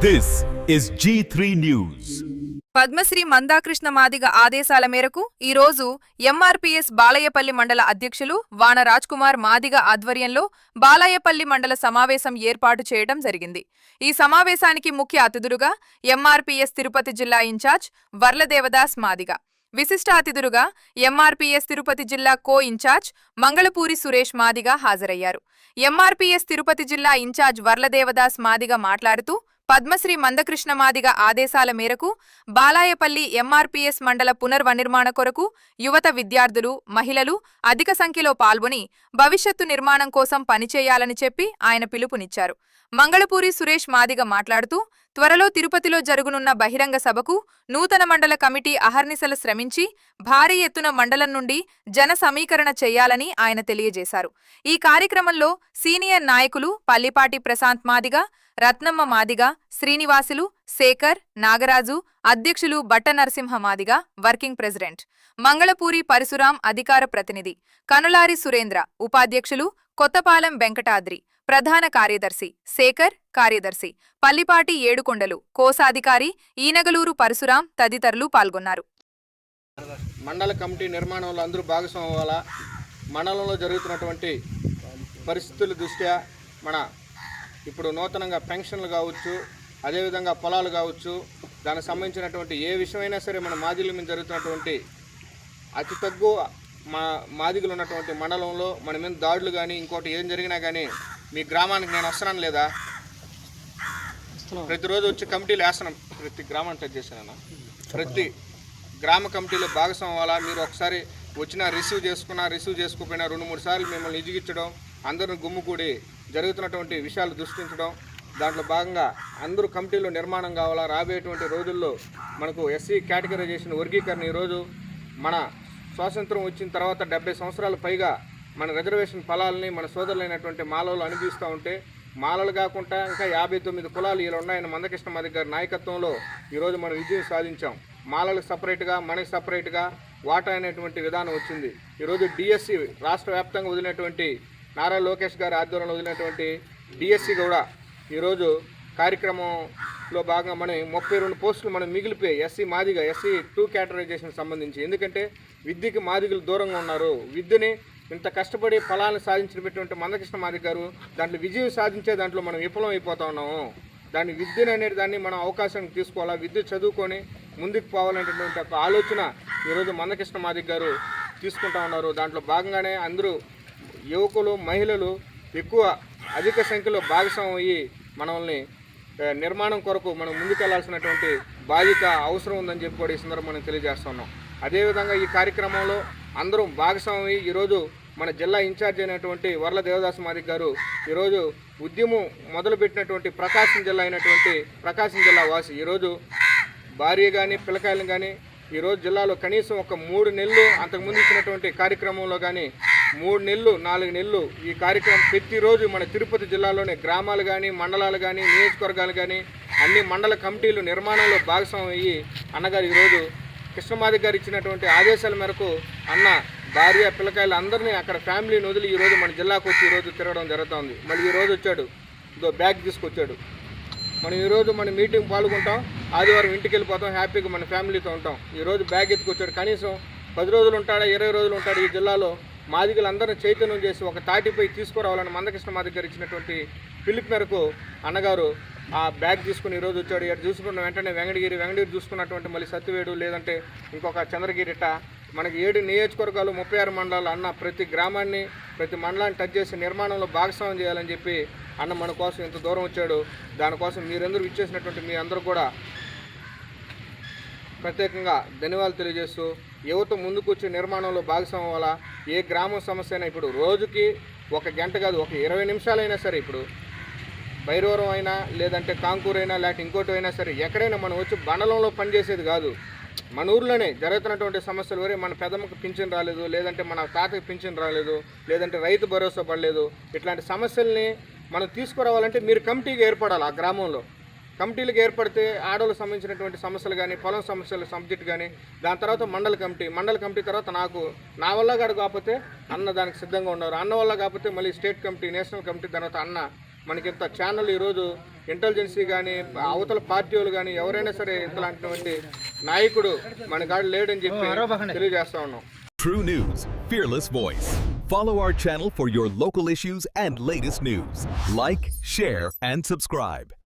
This is G3 News. Padmashri Mandakrishna Madiga ఆదేశాల మేరకు ఈ రోజు ఎంఆర్పీఎస్ బాలయ్యపల్లి మండల అధ్యక్షులు వాన కుమార్ మాదిగ ఆధ్వర్యంలో బాలయ్యపల్లి మండల సమావేశం ఏర్పాటు చేయడం జరిగింది ఈ సమావేశానికి ముఖ్య అతిథులుగా ఎంఆర్పీఎస్ తిరుపతి జిల్లా ఇన్ఛార్జ్ వర్లదేవదాస్ మాదిగ విశిష్ట అతిథులుగా ఎంఆర్పీఎస్ తిరుపతి జిల్లా కో ఇన్ఛార్జ్ మంగళపూరి సురేష్ మాదిగ హాజరయ్యారు ఎంఆర్పీఎస్ తిరుపతి జిల్లా ఇన్ఛార్జ్ వర్లదేవదాస్ మాదిగ మాట్లాడుతూ పద్మశ్రీ మందకృష్ణ మాదిగ ఆదేశాల మేరకు బాలాయపల్లి ఎంఆర్పీఎస్ మండల పునర్వనిర్మాణ కొరకు యువత విద్యార్థులు మహిళలు అధిక సంఖ్యలో పాల్గొని భవిష్యత్తు నిర్మాణం కోసం పనిచేయాలని చెప్పి ఆయన పిలుపునిచ్చారు. మంగళపూరి సురేష్ మాదిగ మాట్లాడుతూ త్వరలో తిరుపతిలో జరుగునున్న బహిరంగ సభకు నూతన మండల కమిటీ అహర్నిశలు శ్రమించి భారీ ఎత్తున మండలం నుండి జన సమీకరణ చేయాలని ఆయన తెలియజేశారు. ఈ కార్యక్రమంలో సీనియర్ నాయకులు పల్లిపాటి ప్రశాంత్ మాదిగ రత్నమ్మ మాదిగ శ్రీనివాసులు శేఖర్ నాగరాజు అధ్యక్షులు బట్ట నరసింహ మాదిగ వర్కింగ్ ప్రెసిడెంట్. మంగళపూరి పరశురాం అధికార ప్రతినిధి కనులారి సురేంద్ర ఉపాధ్యక్షులు కొత్తపాలెం వెంకటాద్రి ప్రధాన కార్యదర్శి శేఖర్ కార్యదర్శి పల్లిపాటి ఏడుకొండలు కోశాధికారి ఈనగలూరు పరశురాం తదితరులు పాల్గొన్నారు. మండల కమిటీ నిర్మాణంలో అందరూ భాగస్వామి అవ్వాలా? మండలంలో జరుగుతున్నటువంటి పరిస్థితుల దృష్ట్యా మన ఇప్పుడు నూతనంగా పెన్షన్లు కావచ్చు అదేవిధంగా పొలాలు కావచ్చు దానికి సంబంధించినటువంటి ఏ విషయమైనా సరే మన మాదిగల మీద జరుగుతున్నటువంటి అతి తక్కువ మా మాదిగలు ఉన్నటువంటి మండలంలో మన మీద దాడులు కానీ ఇంకోటి ఏం జరిగినా కానీ మీ గ్రామానికి నేను వస్తున్నాను లేదా? ప్రతిరోజు వచ్చి కమిటీలు వేస్తున్నాం. ప్రతి గ్రామాన్ని టచ్ చేశాను ప్రతి గ్రామ కమిటీలో భాగస్వామ్యం అవ్వాలా? మీరు ఒకసారి వచ్చినా రిసీవ్ చేసుకున్నా రిసీవ్ చేసుకోకపోయినా రెండు మూడు సార్లు మిమ్మల్ని ఇజిగించడం అందరిని గుమ్ముకూడి జరుగుతున్నటువంటి విషయాలు దృష్టించడం దాంట్లో భాగంగా అందరూ కమిటీలో నిర్మాణం కావాలా? రాబోయేటువంటి రోజుల్లో మనకు ఎస్సీ కేటగరైజేషన్ వర్గీకరణ ఈరోజు మన స్వాతంత్రం వచ్చిన తర్వాత డెబ్బై సంవత్సరాల పైగా మన రిజర్వేషన్ ఫలాలని మన సోదరులైనటువంటి మాలలు అనుభవిస్తూ ఉంటే మాలలు కాకుండా ఇంకా యాభై తొమ్మిది కులాలు ఇలా ఉన్నాయని మందకృష్ణ మాది గారి నాయకత్వంలో ఈరోజు మనం విజయం సాధించాం. మాలలకు సపరేట్గా మనకి సపరేట్గా వాటా అనేటువంటి విధానం వచ్చింది. ఈరోజు డిఎస్సి రాష్ట్ర వ్యాప్తంగా వదిలినటువంటి నారా లోకేష్ గారి ఆధ్వర్యంలో వదిలినటువంటి డిఎస్సి కూడా ఈరోజు కార్యక్రమంలో భాగంగా మనం ముప్పై రెండు పోస్టులు మనం మిగిలిపోయి SC Madiga SC two categorization సంబంధించి. ఎందుకంటే విద్యకి మాదిగలు దూరంగా ఉన్నారు. విద్యని ఇంత కష్టపడి ఫలాలను సాధించినటువంటి మందకృష్ణ మాది గారు దాంట్లో విజయం సాధించే దాంట్లో మనం విఫలం అయిపోతా ఉన్నాము. దాన్ని విద్యను అనేది దాన్ని మనం అవకాశం తీసుకోవాలా? విద్య చదువుకొని ముందుకు పోవాలనేటటువంటి ఒక ఆలోచన ఈరోజు మందకృష్ణ మాది గారు తీసుకుంటా ఉన్నారు. దాంట్లో భాగంగానే అందరూ యువకులు మహిళలు ఎక్కువ అధిక సంఖ్యలో భాగస్వామ్యం అయ్యి మనల్ని నిర్మాణం కొరకు మనం ముందుకెళ్ళాల్సినటువంటి బాధ్యత అవసరం ఉందని చెప్పి కూడా ఈ సందర్భం మనం తెలియజేస్తున్నాం అదేవిధంగా ఈ కార్యక్రమంలో అందరూ భాగస్వామి. అయ్యి ఈరోజు మన జిల్లా ఇన్ఛార్జ్ అయినటువంటి వర్ల దేవదాస్ మాదిక్ గారు ఈరోజు ఉద్యమం మొదలుపెట్టినటువంటి ప్రకాశం జిల్లా అయినటువంటి ప్రకాశం జిల్లా వాసి. ఈరోజు భార్య కానీ పిల్లకాయలు కానీ ఈరోజు జిల్లాలో కనీసం ఒక మూడు నెలలు అంతకుముందు ఇచ్చినటువంటి కార్యక్రమంలో కానీ మూడు నెలలు నాలుగు నెలలు ఈ కార్యక్రమం ప్రతిరోజు మన తిరుపతి జిల్లాలోని గ్రామాలు కానీ మండలాలు కానీ నియోజకవర్గాలు కానీ అన్ని మండల కమిటీలు నిర్మాణంలో భాగస్వామ్యం అయ్యి అన్నగారు ఈరోజు కృష్ణమాది గారు ఇచ్చినటువంటి ఆదేశాల మేరకు అన్న భార్య పిల్లకాయలు అందరినీ అక్కడ ఫ్యామిలీని వదిలి ఈరోజు మన జిల్లాకు వచ్చి ఈరోజు తిరగడం జరుగుతుంది. మళ్ళీ ఈరోజు వచ్చాడు. ఇదో బ్యాగ్ తీసుకొచ్చాడు. మనం ఈరోజు మన మీటింగ్ పాల్గొంటాం. ఆదివారం ఇంటికి వెళ్ళిపోతాం. హ్యాపీగా మన ఫ్యామిలీతో ఉంటాం. ఈరోజు బ్యాగ్ ఎత్తుకొచ్చాడు. కనీసం పది రోజులు ఉంటాడా ఇరవై రోజులు ఉంటాడు ఈ జిల్లాలో మాదిగలందరినీ చైతన్యం చేసి ఒక తాటిపై తీసుకురావాలని మందకృష్ణ మాదిగ గారు ఇచ్చినటువంటి పిలుపు మేరకు అన్నగారు ఆ బ్యాగ్ తీసుకుని ఈరోజు వచ్చాడు. ఇక్కడ చూసుకున్న వెంటనే వెంగడగిరి వెంకటగిరి చూసుకున్నటువంటి మళ్ళీ సత్యవేడు లేదంటే ఇంకొక చంద్రగిరిట. మనకి ఏడు నియోజకవర్గాలు ముప్పై ఆరు మండలాలు అన్న ప్రతి గ్రామాన్ని ప్రతి మండలాన్ని టచ్ చేసి నిర్మాణంలో భాగస్వామ్యం చేయాలని చెప్పి అన్న మన కోసం ఇంత దూరం వచ్చాడు. దానికోసం మీరందరూ ఇచ్చేసినటువంటి మీ అందరూ కూడా ప్రత్యేకంగా ధన్యవాదాలు తెలియజేస్తూ యువత ముందుకు వచ్చి నిర్మాణంలో భాగస్వామ్యం వల్ల ఏ గ్రామం సమస్య అయినా ఇప్పుడు రోజుకి ఒక గంట కాదు ఒక ఇరవై నిమిషాలైనా సరే ఇప్పుడు బైరూరం అయినా లేదంటే కాంకూర్ అయినా లేకపోతే ఇంకోటి అయినా సరే ఎక్కడైనా మనం వచ్చి బండలంలో పనిచేసేది కాదు. మన ఊర్లోనే జరుగుతున్నటువంటి సమస్యలు వరే మన పెదమ్మకి పింఛన్ రాలేదు లేదంటే మన తాతకి పింఛన్ రాలేదు లేదంటే రైతు భరోసా పడలేదు. ఇట్లాంటి సమస్యల్ని మనం తీసుకురావాలంటే మీరు కమిటీగా ఏర్పడాలి ఆ గ్రామంలో. కమిటీలకు ఏర్పడితే ఆడవాళ్ళకి సంబంధించినటువంటి సమస్యలు కానీ పొలం సమస్యలు సబ్జెక్ట్ కానీ దాని తర్వాత మండల కమిటీ మండల కమిటీ తర్వాత నాకు నా వల్ల కాదు కాకపోతే అన్న దానికి సిద్ధంగా ఉన్నారు. అన్న వల్ల కాకపోతే మళ్ళీ స్టేట్ కమిటీ నేషనల్ కమిటీ తర్వాత అన్న. మనకి ఇంత ఛానల్ ఈరోజు ఇంటెలిజెన్సీ కానీ అవతల పార్టీ వాళ్ళు కానీ ఎవరైనా సరే ఇంతలాంటి నాయకుడు మన కాడ లేడని చెప్పి తెలియజేస్తా ఉన్నాం True News, fearless voice. Follow our channel for your local issues and latest news. Like, share, and subscribe.